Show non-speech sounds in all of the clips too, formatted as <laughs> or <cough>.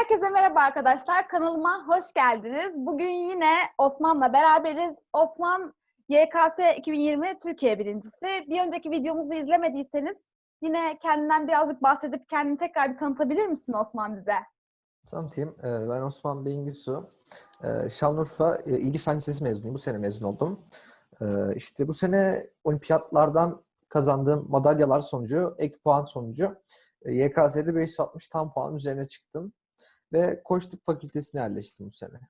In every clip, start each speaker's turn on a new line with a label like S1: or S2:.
S1: Herkese merhaba arkadaşlar. Kanalıma hoş geldiniz. Bugün yine Osman'la beraberiz. Osman YKS 2020 Türkiye birincisi. Bir önceki videomuzu izlemediyseniz yine kendinden birazcık bahsedip kendini tekrar bir tanıtabilir misin Osman bize?
S2: Tanıtayım. Ee, Ben Osman Bengisu. Ee, Şanlıurfa e, İli Fen Lisesi mezunuyum. Bu sene mezun oldum. Ee, İşte bu sene olimpiyatlardan kazandığım madalyalar sonucu, ek puan sonucu e, YKS'de 560 tam puan üzerine çıktım. Ve Koç Tıp Fakültesine yerleştim bu sene.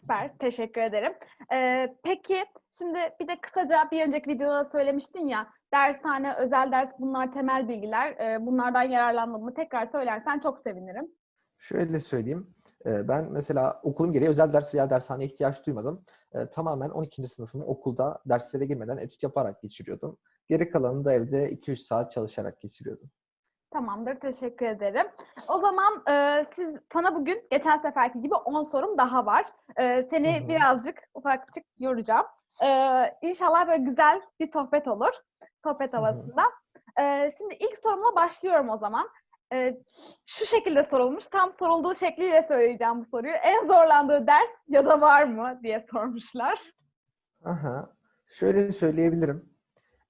S1: Süper, teşekkür ederim. Ee, peki, şimdi bir de kısaca bir önceki videoda söylemiştin ya, dershane, özel ders bunlar temel bilgiler. Ee, bunlardan yararlanmamı tekrar söylersen çok sevinirim.
S2: Şöyle söyleyeyim. e, Ben mesela okulum gereği özel ders veya dershaneye ihtiyaç duymadım. E, Tamamen 12. sınıfımı okulda derslere girmeden etüt yaparak geçiriyordum. Geri kalanını da evde 2-3 saat çalışarak geçiriyordum.
S1: Tamamdır, teşekkür ederim. O zaman e, siz sana bugün geçen seferki gibi 10 sorum daha var. E, seni
S2: Hı hı.
S1: birazcık ufakçık yoracağım. E, inşallah böyle güzel bir sohbet olur. Sohbet havasında. E, şimdi ilk sorumla başlıyorum o zaman. E, şu şekilde sorulmuş. Tam sorulduğu şekliyle söyleyeceğim bu soruyu. En zorlandığı ders ya da var mı diye sormuşlar.
S2: Aha. Şöyle söyleyebilirim.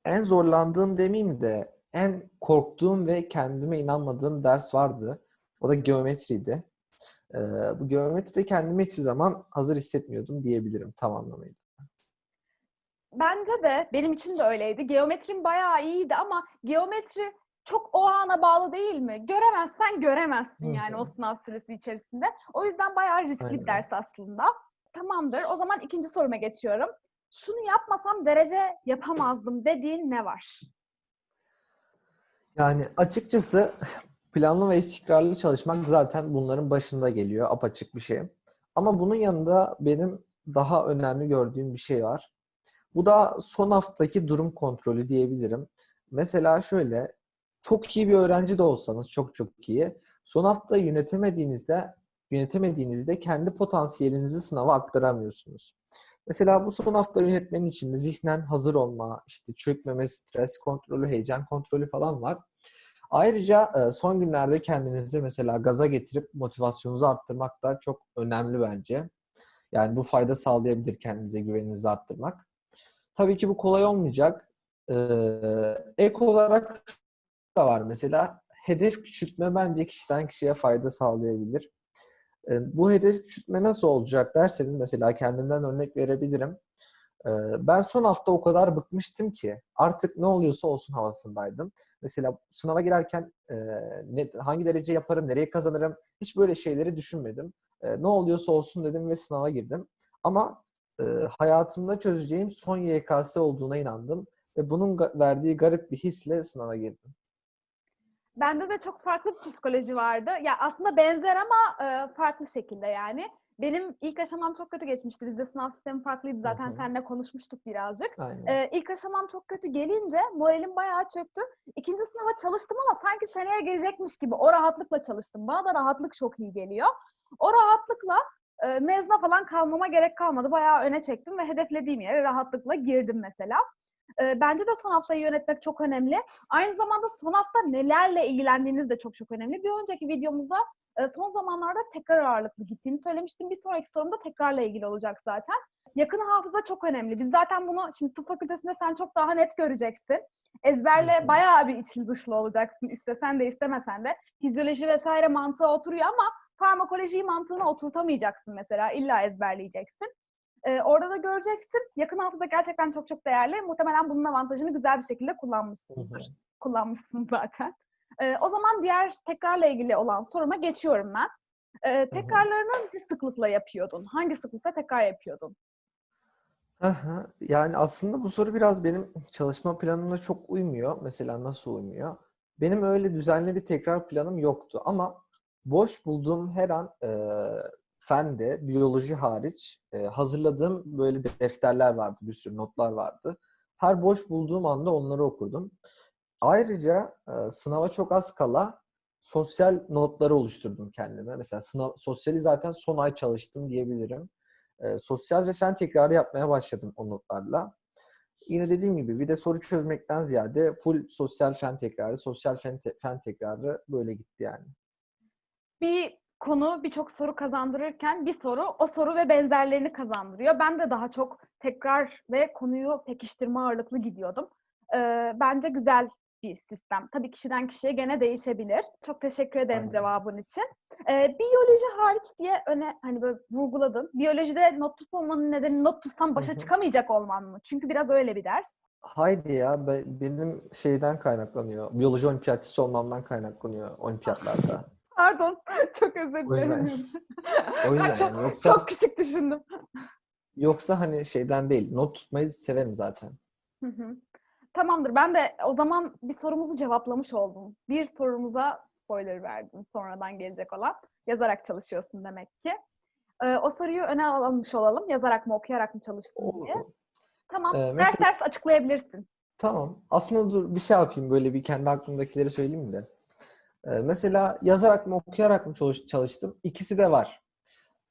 S2: En zorlandığım demeyeyim de en korktuğum ve kendime inanmadığım ders vardı. O da geometriydi. Ee, bu geometride kendimi hiçbir zaman hazır hissetmiyordum diyebilirim tam anlamıyla.
S1: Bence de benim için de öyleydi. Geometrim bayağı iyiydi ama geometri çok o ana bağlı değil mi? Göremezsen göremezsin
S2: Hı
S1: yani o sınav süresi içerisinde. O yüzden bayağı riskli
S2: Aynen.
S1: bir ders aslında. Tamamdır. O zaman ikinci soruma geçiyorum. Şunu yapmasam derece yapamazdım dediğin ne var?
S2: Yani açıkçası planlı ve istikrarlı çalışmak zaten bunların başında geliyor. Apaçık bir şey. Ama bunun yanında benim daha önemli gördüğüm bir şey var. Bu da son haftaki durum kontrolü diyebilirim. Mesela şöyle, çok iyi bir öğrenci de olsanız, çok çok iyi, son hafta yönetemediğinizde, yönetemediğinizde kendi potansiyelinizi sınava aktaramıyorsunuz. Mesela bu son hafta yönetmenin içinde zihnen hazır olma, işte çökmeme, stres kontrolü, heyecan kontrolü falan var. Ayrıca e, son günlerde kendinizi mesela gaza getirip motivasyonunuzu arttırmak da çok önemli bence. Yani bu fayda sağlayabilir kendinize güveninizi arttırmak. Tabii ki bu kolay olmayacak. Ee, ek olarak da var mesela hedef küçültme bence kişiden kişiye fayda sağlayabilir. Ee, bu hedef küçültme nasıl olacak derseniz mesela kendimden örnek verebilirim. Ee, ben son hafta o kadar bıkmıştım ki artık ne oluyorsa olsun havasındaydım. Mesela sınava girerken e, hangi derece yaparım, nereye kazanırım hiç böyle şeyleri düşünmedim. E, ne oluyorsa olsun dedim ve sınava girdim. Ama e, hayatımda çözeceğim son YKS olduğuna inandım ve bunun verdiği garip bir hisle sınava girdim.
S1: Bende de çok farklı bir psikoloji vardı. Ya aslında benzer ama e, farklı şekilde yani. Benim ilk aşamam çok kötü geçmişti. Bizde sınav sistemi farklıydı zaten.
S2: hı.
S1: Seninle konuşmuştuk birazcık.
S2: Aynen.
S1: Ee, ilk aşamam çok kötü gelince moralim bayağı çöktü. İkinci sınava çalıştım ama sanki seneye gelecekmiş gibi o rahatlıkla çalıştım. Bana da rahatlık çok iyi geliyor. O rahatlıkla e, mezuna falan kalmama gerek kalmadı. Bayağı öne çektim ve hedeflediğim yere rahatlıkla girdim mesela. E, bence de son haftayı yönetmek çok önemli. Aynı zamanda son hafta nelerle ilgilendiğiniz de çok çok önemli. Bir önceki videomuzda e, son zamanlarda tekrar ağırlıklı gittiğini söylemiştim. Bir sonraki sorumda tekrarla ilgili olacak zaten. Yakın hafıza çok önemli. Biz zaten bunu şimdi tıp fakültesinde sen çok daha net göreceksin. Ezberle bayağı bir içli dışlı olacaksın istesen de istemesen de. Fizyoloji vesaire mantığı oturuyor ama farmakoloji mantığına oturtamayacaksın mesela. İlla ezberleyeceksin. Ee, orada da göreceksin. Yakın hafıza gerçekten çok çok değerli. Muhtemelen bunun avantajını güzel bir şekilde kullanmışsındır.
S2: hı.
S1: Kullanmışsın zaten. Ee, o zaman diğer tekrarla ilgili olan soruma geçiyorum ben. Ee, tekrarlarını ne sıklıkla yapıyordun? Hangi sıklıkla tekrar yapıyordun?
S2: Aha, Yani aslında bu soru biraz benim çalışma planıma çok uymuyor. Mesela nasıl uymuyor? Benim öyle düzenli bir tekrar planım yoktu ama boş bulduğum her an e, fende, biyoloji hariç e, hazırladığım böyle defterler vardı, bir sürü notlar vardı. Her boş bulduğum anda onları okurdum. Ayrıca e, sınava çok az kala sosyal notları oluşturdum kendime. Mesela sınav, sosyali zaten son ay çalıştım diyebilirim. E, sosyal ve fen tekrarı yapmaya başladım o notlarla. Yine dediğim gibi bir de soru çözmekten ziyade full sosyal fen tekrarı, sosyal fen, te- fen tekrarı böyle gitti yani.
S1: bir konu birçok soru kazandırırken bir soru o soru ve benzerlerini kazandırıyor. Ben de daha çok tekrar ve konuyu pekiştirme ağırlıklı gidiyordum. Ee, bence güzel bir sistem. Tabii kişiden kişiye gene değişebilir. Çok teşekkür ederim
S2: Aynen.
S1: cevabın için. Ee, biyoloji hariç diye öne hani böyle vurguladın. Biyolojide not tutmamanın nedeni not tutsam başa
S2: Hı hı.
S1: çıkamayacak olman mı? Çünkü biraz öyle bir ders.
S2: Haydi ya be- benim şeyden kaynaklanıyor. Biyoloji olimpiyatçısı olmamdan kaynaklanıyor olimpiyatlarda.
S1: Pardon. <laughs> Çok özür dilerim.
S2: O yüzden
S1: Ben çok,
S2: yani yoksa
S1: çok küçük düşündüm.
S2: yoksa hani şeyden değil. Not tutmayı severim zaten.
S1: Hı hı. Tamamdır. Ben de o zaman bir sorumuzu cevaplamış oldum. Bir sorumuza spoiler verdim sonradan gelecek olan. Yazarak çalışıyorsun demek ki. Ee, o soruyu öne almış olalım. Yazarak mı okuyarak mı çalıştın
S2: Olur.
S1: diye. Tamam.
S2: Ee,
S1: ders
S2: mesela-
S1: ders açıklayabilirsin.
S2: Tamam. Aslında dur bir şey yapayım böyle bir kendi aklımdakileri söyleyeyim de. Ee, mesela yazarak mı okuyarak mı çalış- çalıştım? İkisi de var.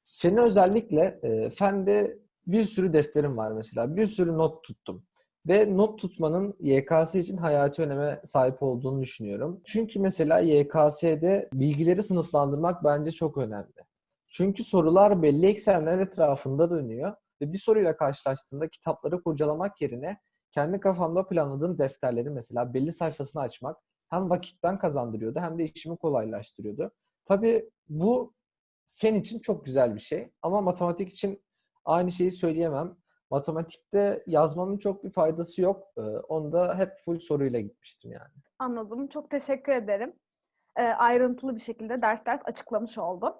S2: Feni özellikle e, fende bir sürü defterim var mesela. Bir sürü not tuttum. Ve not tutmanın YKS için hayati öneme sahip olduğunu düşünüyorum. Çünkü mesela YKS'de bilgileri sınıflandırmak bence çok önemli. Çünkü sorular belli eksenler etrafında dönüyor. Ve bir soruyla karşılaştığında kitapları kurcalamak yerine kendi kafamda planladığım defterleri mesela belli sayfasını açmak hem vakitten kazandırıyordu hem de işimi kolaylaştırıyordu. Tabii bu fen için çok güzel bir şey ama matematik için aynı şeyi söyleyemem. Matematikte yazmanın çok bir faydası yok. Ee, Onda hep full soruyla gitmiştim yani.
S1: Anladım. Çok teşekkür ederim. Ee, ayrıntılı bir şekilde ders ders açıklamış oldun.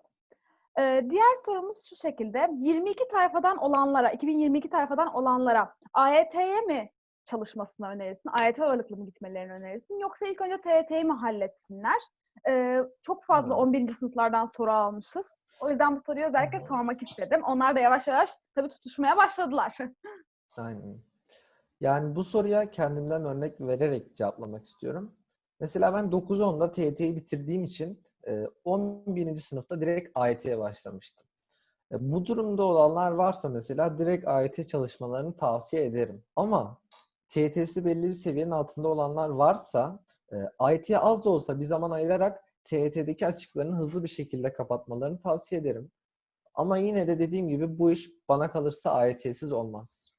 S1: Ee, diğer sorumuz şu şekilde. 22 tayfadan olanlara, 2022 tayfadan olanlara AYT'ye mi çalışmasını önerirsin? AYT ağırlıklı mı gitmelerini önerirsin? Yoksa ilk önce TYT'yi mi halletsinler? Ee, çok fazla
S2: Hmm.
S1: 11. sınıflardan soru almışız. O yüzden bu soruyu özellikle
S2: Hmm.
S1: sormak istedim. Onlar da yavaş yavaş tabii tutuşmaya başladılar. <laughs>
S2: Aynen. Yani bu soruya kendimden örnek vererek cevaplamak istiyorum. Mesela ben 9-10'da TYT'yi bitirdiğim için e, 11. sınıfta direkt AYT'ye başlamıştım. E, Bu durumda olanlar varsa mesela direkt AYT çalışmalarını tavsiye ederim. Ama TYT'si belli bir seviyenin altında olanlar varsa e, AYT'ye az da olsa bir zaman ayırarak TYT'deki açıklarını hızlı bir şekilde kapatmalarını tavsiye ederim. Ama yine de dediğim gibi bu iş bana kalırsa AYT'siz olmaz.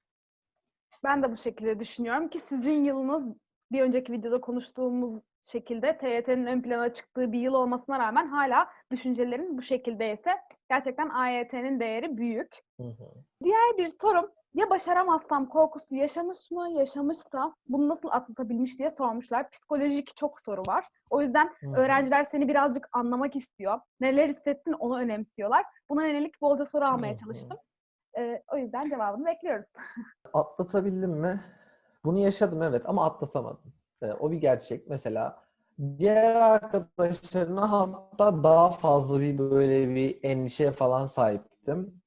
S1: Ben de bu şekilde düşünüyorum ki sizin yılınız bir önceki videoda konuştuğumuz şekilde TYT'nin ön plana çıktığı bir yıl olmasına rağmen hala düşüncelerin bu şekildeyse gerçekten AYT'nin değeri büyük.
S2: Hı hı.
S1: Diğer bir sorum ya başaramazsam korkusu yaşamış mı, yaşamışsa bunu nasıl atlatabilmiş diye sormuşlar. Psikolojik çok soru var. O yüzden
S2: hı.
S1: öğrenciler seni birazcık anlamak istiyor. Neler hissettin onu önemsiyorlar. Buna yönelik bolca soru almaya çalıştım. Ee, o yüzden cevabını bekliyoruz. <laughs>
S2: Atlatabildim mi? Bunu yaşadım evet ama atlatamadım. Ee, o bir gerçek. Mesela diğer arkadaşlarına hatta daha fazla bir böyle bir endişe falan sahiptim.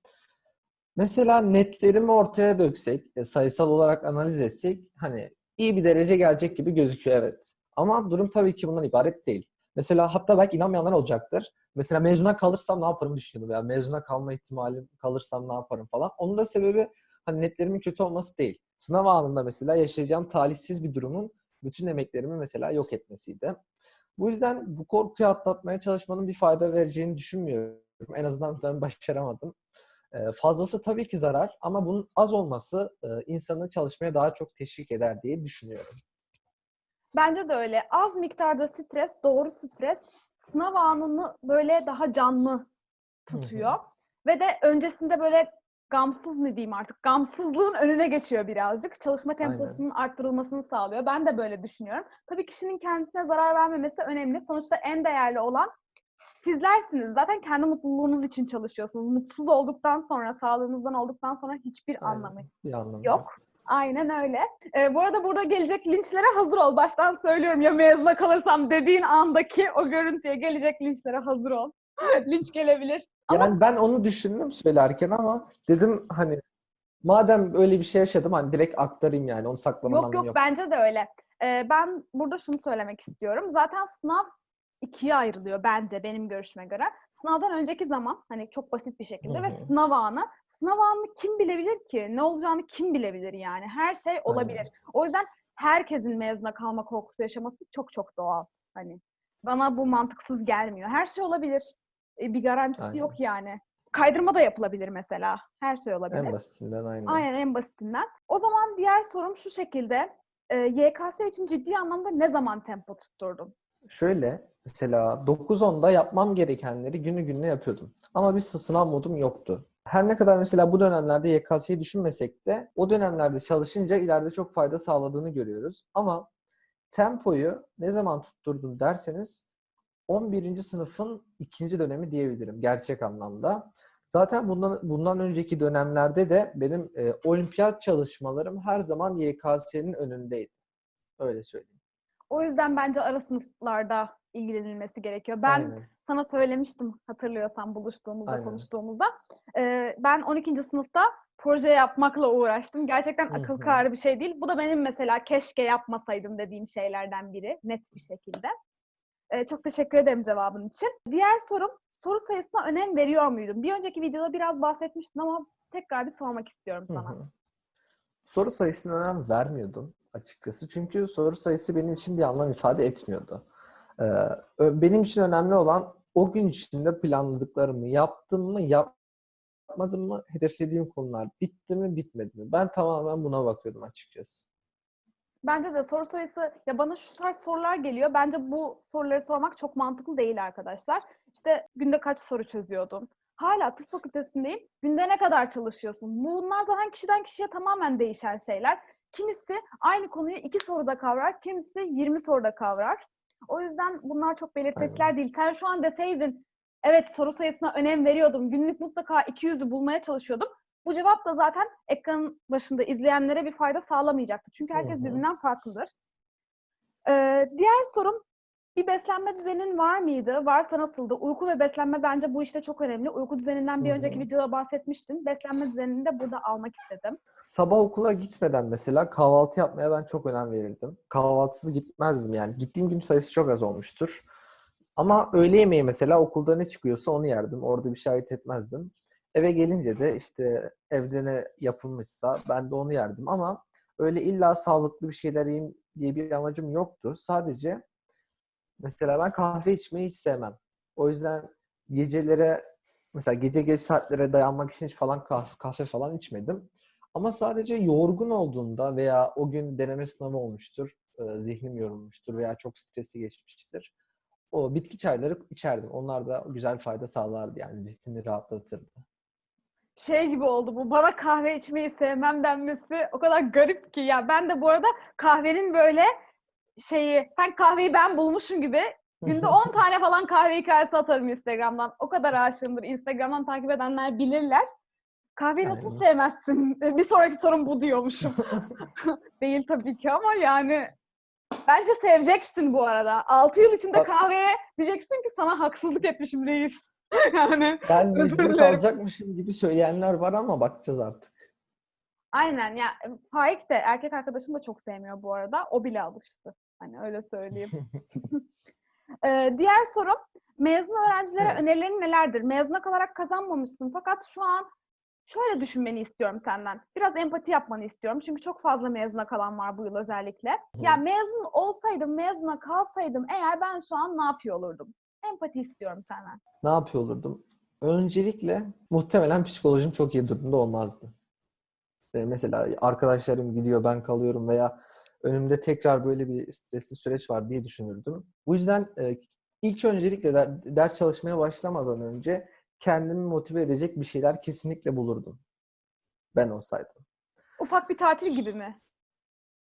S2: Mesela netlerimi ortaya döksek, e, sayısal olarak analiz etsek hani iyi bir derece gelecek gibi gözüküyor evet. Ama durum tabii ki bundan ibaret değil. Mesela hatta belki inanmayanlar olacaktır. Mesela mezuna kalırsam ne yaparım düşünüyorum. Ya mezuna kalma ihtimalim kalırsam ne yaparım falan. Onun da sebebi hani netlerimin kötü olması değil. Sınav anında mesela yaşayacağım talihsiz bir durumun bütün emeklerimi mesela yok etmesiydi. Bu yüzden bu korkuyu atlatmaya çalışmanın bir fayda vereceğini düşünmüyorum. En azından ben başaramadım. Fazlası tabii ki zarar ama bunun az olması insanı çalışmaya daha çok teşvik eder diye düşünüyorum.
S1: Bence de öyle. Az miktarda stres, doğru stres sınav anını böyle daha canlı tutuyor. Ve de öncesinde böyle gamsız mı diyeyim artık, gamsızlığın önüne geçiyor birazcık. Çalışma
S2: Aynen.
S1: temposunun arttırılmasını sağlıyor. Ben de böyle düşünüyorum. Tabii kişinin kendisine zarar vermemesi önemli. Sonuçta en değerli olan sizlersiniz. Zaten kendi mutluluğunuz için çalışıyorsunuz. Mutsuz olduktan sonra, sağlığınızdan olduktan sonra hiçbir
S2: Aynen.
S1: anlamı
S2: anlamı
S1: Yok. Aynen öyle. Ee, bu arada burada gelecek linçlere hazır ol. Baştan söylüyorum ya mezuna kalırsam dediğin andaki o görüntüye gelecek linçlere hazır ol. <laughs> Linç gelebilir. Ama
S2: Yani ben onu düşündüm söylerken ama dedim hani madem öyle bir şey yaşadım hani direkt aktarayım yani onu saklamanın
S1: yok
S2: anlamı
S1: yok bence de öyle. Ee, ben burada şunu söylemek istiyorum. Zaten sınav ikiye ayrılıyor bence benim görüşüme göre. Sınavdan önceki zaman hani çok basit bir şekilde ve sınav anı. Sınav anını kim bilebilir ki? Ne olacağını kim bilebilir yani? Her şey olabilir.
S2: Aynen.
S1: O yüzden herkesin mezuna kalma korkusu yaşaması çok çok doğal. Hani bana bu mantıksız gelmiyor. Her şey olabilir. E, bir garantisi
S2: Aynen.
S1: yok yani. Kaydırma da yapılabilir mesela. Her şey olabilir.
S2: En basitinden aynen.
S1: Aynen en basitinden. O zaman diğer sorum şu şekilde. E, YKS için ciddi anlamda ne zaman tempo tutturdun?
S2: Şöyle mesela 9-10'da yapmam gerekenleri günü gününe yapıyordum. Ama bir sı- sınav modum yoktu. Her ne kadar mesela bu dönemlerde YKS'yi düşünmesek de o dönemlerde çalışınca ileride çok fayda sağladığını görüyoruz. Ama tempoyu ne zaman tutturdum derseniz 11. sınıfın ikinci dönemi diyebilirim gerçek anlamda. Zaten bundan bundan önceki dönemlerde de benim e, olimpiyat çalışmalarım her zaman YKS'nin önündeydi. Öyle söyleyeyim.
S1: O yüzden bence ara sınıflarda ilgilenilmesi gerekiyor. Ben
S2: Aynen.
S1: sana söylemiştim hatırlıyorsan buluştuğumuzda,
S2: Aynen.
S1: konuştuğumuzda. Ee, ben 12. sınıfta proje yapmakla uğraştım. Gerçekten akıl kârı bir şey değil. Bu da benim mesela keşke yapmasaydım dediğim şeylerden biri. Net bir şekilde. Ee, çok teşekkür ederim cevabın için. Diğer sorum, soru sayısına önem veriyor muydun? Bir önceki videoda biraz bahsetmiştin ama tekrar bir sormak istiyorum
S2: Hı
S1: sana.
S2: hı. Soru sayısına önem vermiyordum açıkçası. Çünkü soru sayısı benim için bir anlam ifade etmiyordu. Ee, benim için önemli olan o gün içinde planladıklarımı yaptım mı, yapmadım mı, hedeflediğim konular bitti mi, bitmedi mi? Ben tamamen buna bakıyordum açıkçası.
S1: Bence de soru sayısı ya bana şu tarz sorular geliyor. Bence bu soruları sormak çok mantıklı değil arkadaşlar. İşte günde kaç soru çözüyordun? Hala tıp fakültesindeyim. Günde ne kadar çalışıyorsun? Bunlar zaten kişiden kişiye tamamen değişen şeyler. Kimisi aynı konuyu iki soruda kavrar, kimisi 20 soruda kavrar. O yüzden bunlar çok belirteçler değil. Sen şu an deseydin, evet soru sayısına önem veriyordum, günlük mutlaka 200'ü bulmaya çalışıyordum. Bu cevap da zaten ekranın başında izleyenlere bir fayda sağlamayacaktı. Çünkü herkes
S2: Hı hı.
S1: birbirinden farklıdır. Ee, diğer sorum, bir beslenme düzenin var mıydı? Varsa nasıldı? Uyku ve beslenme bence bu işte çok önemli. Uyku düzeninden bir önceki videoda bahsetmiştim. Beslenme düzenini de burada almak istedim.
S2: Sabah okula gitmeden mesela kahvaltı yapmaya ben çok önem verirdim. Kahvaltısız gitmezdim yani. Gittiğim gün sayısı çok az olmuştur. Ama öğle yemeği mesela okulda ne çıkıyorsa onu yerdim. Orada bir ayırt etmezdim. Eve gelince de işte evde ne yapılmışsa ben de onu yerdim. Ama öyle illa sağlıklı bir şeyler yiyeyim diye bir amacım yoktu. Sadece mesela ben kahve içmeyi hiç sevmem. O yüzden gecelere mesela gece geç saatlere dayanmak için hiç falan kahve, kahve falan içmedim. Ama sadece yorgun olduğunda veya o gün deneme sınavı olmuştur, e, zihnim yorulmuştur veya çok stresli geçmiştir. O bitki çayları içerdim. Onlar da güzel fayda sağlardı yani zihnimi rahatlatırdı.
S1: Şey gibi oldu bu. Bana kahve içmeyi sevmem denmesi o kadar garip ki. Ya ben de bu arada kahvenin böyle şeyi, sen kahveyi ben bulmuşum gibi günde 10 tane falan kahve hikayesi atarım Instagram'dan. O kadar aşığımdır. Instagram'dan takip edenler bilirler. Kahveyi nasıl
S2: Aynen.
S1: sevmezsin? Bir sonraki sorum bu diyormuşum. <laughs> <laughs> Değil tabii ki ama yani bence seveceksin bu arada. 6 yıl içinde
S2: Bak-
S1: kahveye diyeceksin ki sana haksızlık etmişim reis. <laughs> yani
S2: Ben mecbur kalacakmışım gibi söyleyenler var ama bakacağız artık.
S1: Aynen ya Faik de erkek arkadaşım da çok sevmiyor bu arada. O bile alıştı. Hani öyle söyleyeyim. <laughs> Ee, diğer sorum mezun öğrencilere
S2: Evet.
S1: önerilerin nelerdir? Mezuna kalarak kazanmamışsın fakat şu an şöyle düşünmeni istiyorum senden. Biraz empati yapmanı istiyorum. Çünkü çok fazla mezuna kalan var bu yıl özellikle. Ya mezun olsaydım, mezuna kalsaydım eğer ben şu an ne yapıyor olurdum? Empati istiyorum senden.
S2: Ne yapıyor olurdum? Öncelikle muhtemelen psikolojim çok iyi durumda olmazdı. Ee, Mesela arkadaşlarım gidiyor ben kalıyorum veya önümde tekrar böyle bir stresli süreç var diye düşünürdüm. Bu yüzden e, ilk öncelikle de- ders çalışmaya başlamadan önce kendimi motive edecek bir şeyler kesinlikle bulurdum. Ben olsaydım.
S1: Ufak bir tatil gibi mi?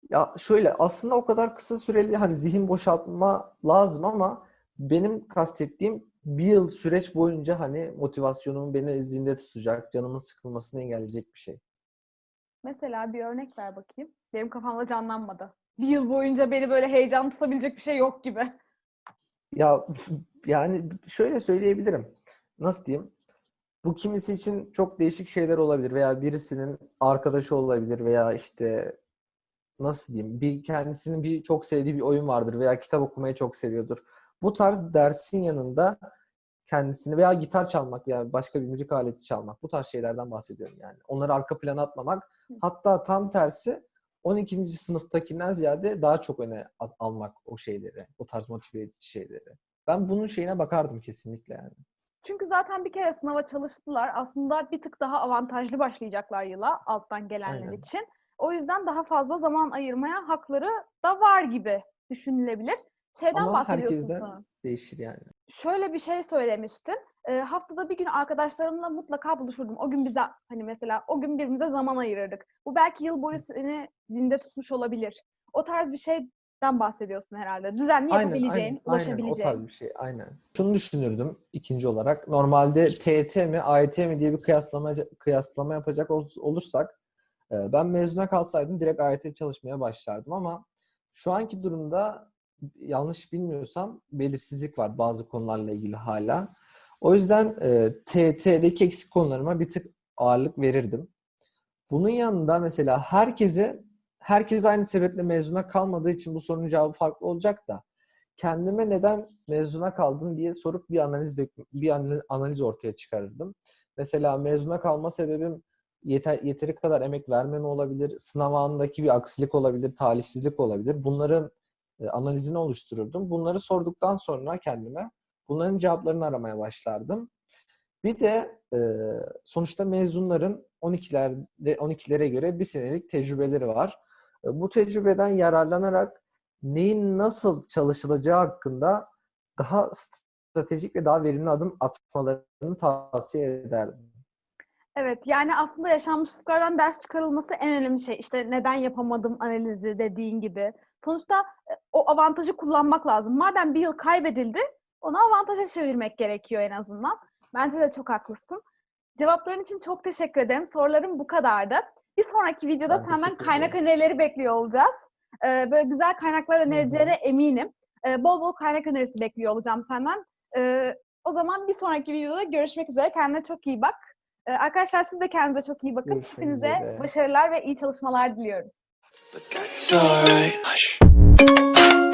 S2: Ya şöyle aslında o kadar kısa süreli hani zihin boşaltma lazım ama benim kastettiğim bir yıl süreç boyunca hani motivasyonumu beni zinde tutacak, canımın sıkılmasını engelleyecek bir şey.
S1: Mesela bir örnek ver bakayım. Benim kafamda canlanmadı. Bir yıl boyunca beni böyle heyecan tutabilecek bir şey yok gibi.
S2: Ya yani şöyle söyleyebilirim. Nasıl diyeyim? Bu kimisi için çok değişik şeyler olabilir veya birisinin arkadaşı olabilir veya işte nasıl diyeyim? Bir kendisinin bir çok sevdiği bir oyun vardır veya kitap okumayı çok seviyordur. Bu tarz dersin yanında kendisini veya gitar çalmak veya başka bir müzik aleti çalmak bu tarz şeylerden bahsediyorum yani. Onları arka plana atmamak hatta tam tersi 12. sınıftakinden ziyade daha çok öne al- almak o şeyleri, o tarz motive edici şeyleri. Ben bunun şeyine bakardım kesinlikle yani.
S1: Çünkü zaten bir kere sınava çalıştılar. Aslında bir tık daha avantajlı başlayacaklar yıla alttan gelenler
S2: Aynen.
S1: için. O yüzden daha fazla zaman ayırmaya hakları da var gibi düşünülebilir. Şeyden
S2: Ama
S1: bahsediyorsun
S2: herkesten değişir yani.
S1: Şöyle bir şey söylemiştin. Ee, haftada bir gün arkadaşlarımla mutlaka buluşurdum. O gün bize hani mesela o gün birbirimize zaman ayırırdık. Bu belki yıl boyu seni zinde tutmuş olabilir. O tarz bir şeyden bahsediyorsun herhalde. Düzenli
S2: Aynen,
S1: yapabileceğin,
S2: aynen, aynen. O
S1: ulaşabileceğin.
S2: tarz bir şey, aynen. Şunu düşünürdüm ikinci olarak. Normalde TET mi, AYT mi diye bir kıyaslama kıyaslama yapacak ol- olursak e, ben mezuna kalsaydım direkt AYT çalışmaya başlardım ama şu anki durumda yanlış bilmiyorsam belirsizlik var bazı konularla ilgili hala. O yüzden e, TET'deki eksik konularıma bir tık ağırlık verirdim. Bunun yanında mesela herkese herkes aynı sebeple mezuna kalmadığı için bu sorunun cevabı farklı olacak da kendime neden mezuna kaldın diye sorup bir analiz bir anal- analiz ortaya çıkarırdım. Mesela mezuna kalma sebebim yeter, yeteri kadar emek vermeme olabilir, sınav anındaki bir aksilik olabilir, talihsizlik olabilir. Bunların e, analizini oluştururdum. Bunları sorduktan sonra kendime bunların cevaplarını aramaya başlardım. Bir de e, sonuçta mezunların 12'ler 12'lere göre bir senelik tecrübeleri var. E, Bu tecrübeden yararlanarak neyin nasıl çalışılacağı hakkında daha stratejik ve daha verimli adım atmalarını tavsiye ederdim.
S1: Evet, yani aslında yaşanmışlıklardan ders çıkarılması en önemli şey. İşte neden yapamadım analizi dediğin gibi. Sonuçta e, o avantajı kullanmak lazım. Madem bir yıl kaybedildi, onu avantaja çevirmek gerekiyor en azından. Bence de çok haklısın. Cevapların için çok teşekkür ederim. Sorularım bu kadardı. Bir sonraki videoda
S2: Ben
S1: senden kaynak önerileri bekliyor olacağız. Ee, böyle güzel kaynaklar önereceğine eminim. Ee, bol bol kaynak önerisi bekliyor olacağım senden. Ee, o zaman bir sonraki videoda görüşmek üzere. Kendine çok iyi bak. Ee, arkadaşlar siz de kendinize çok iyi bakın.
S2: Görüşmek
S1: Hepinize
S2: üzere.
S1: başarılar ve iyi çalışmalar diliyoruz.
S3: but that's alright. Hush.